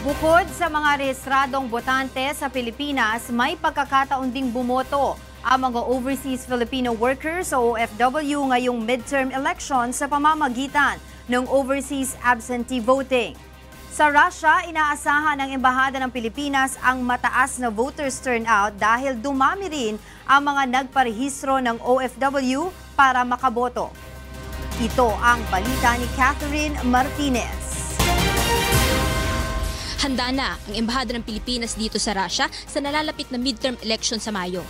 Bukod sa mga rehistradong botante sa Pilipinas, may pagkakataon ding bumoto ang mga overseas Filipino workers o OFW ngayong midterm election sa pamamagitan ng overseas absentee voting. Sa Russia, inaasahan ng Embahada ng Pilipinas ang mataas na voters turnout dahil dumami rin ang mga nagparehistro ng OFW para makaboto. Ito ang balita ni Catherine Martinez. Handa na ang Embahada ng Pilipinas dito sa Russia sa nalalapit na midterm election sa Mayo.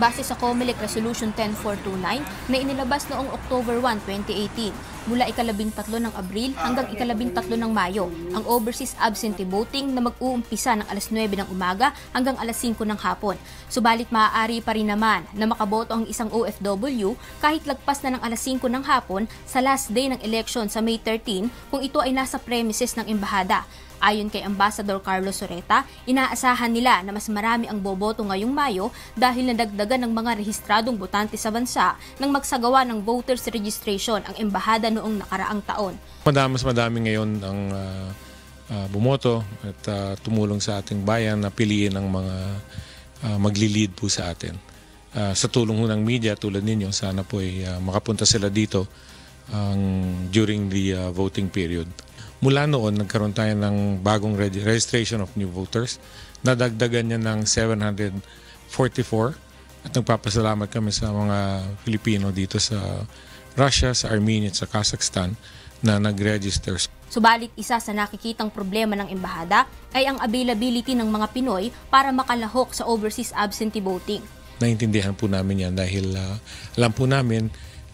Base sa COMELEC Resolution 10429 na inilabas noong October 1, 2018, mula ikalabing tatlo ng Abril hanggang ikalabing tatlo ng Mayo, ang overseas absentee voting na mag-uumpisa ng alas 9 ng umaga hanggang alas 5 ng hapon. Subalit maaari pa rin naman na makaboto ang isang OFW kahit lagpas na ng alas 5 ng hapon sa last day ng election sa May 13 kung ito ay nasa premises ng embahada. Ayon kay Ambassador Carlos Soreta, inaasahan nila na mas marami ang boboto ngayong Mayo dahil nadagdagan ng mga rehistradong botante sa bansa nang magsagawa ng voters registration ang embahada noong nakaraang taon. Madami, mas madami ngayon ang uh, uh, bumoto at uh, tumulong sa ating bayan na piliin ang mga uh, magli-lead po sa atin. Uh, sa tulong ho ng media tulad ninyo, sana po ay uh, makapunta sila dito um, during the uh, voting period. Mula noon, nagkaroon tayo ng bagong registration of new voters. Nadagdagan niya ng 744 at nagpapasalamat kami sa mga Filipino dito sa Russia, sa Armenia at sa Kazakhstan na nag-register. Subalit isa sa nakikitang problema ng embahada ay ang availability ng mga Pinoy para makalahok sa overseas absentee voting. Naintindihan po namin yan dahil uh, alam po namin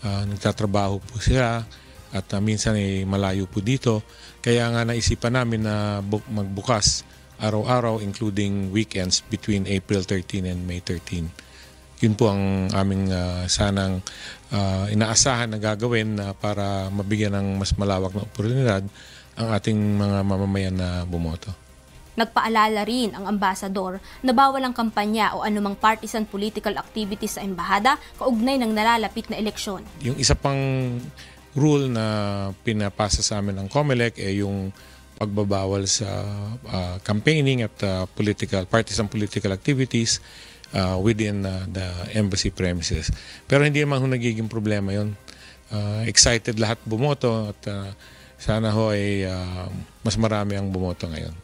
uh, nagtatrabaho po sila, at uh, minsan ay malayo po dito. Kaya nga naisipan namin na magbukas araw-araw including weekends between April 13 and May 13. Yun po ang aming uh, sanang uh, inaasahan na gagawin uh, para mabigyan ng mas malawak na oportunidad ang ating mga mamamayan na bumoto. Nagpaalala rin ang ambasador na bawal ang kampanya o anumang partisan political activities sa embahada kaugnay ng nalalapit na eleksyon. Yung isa pang rule na pinapasa sa amin ng COMELEC eh, yung pagbabawal sa uh, campaigning at uh, political partisan political activities uh, within uh, the embassy premises. Pero hindi naman ho nagiging problema 'yon. Uh, excited lahat bumoto at uh, sana ho ay uh, mas marami ang bumoto ngayon.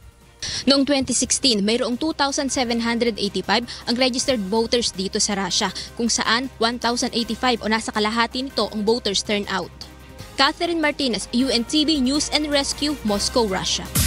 Noong 2016, mayroong 2,785 ang registered voters dito sa Russia, kung saan 1,085 o nasa kalahati nito ang voters turnout. Catherine Martinez, UNTV News and Rescue, Moscow, Russia.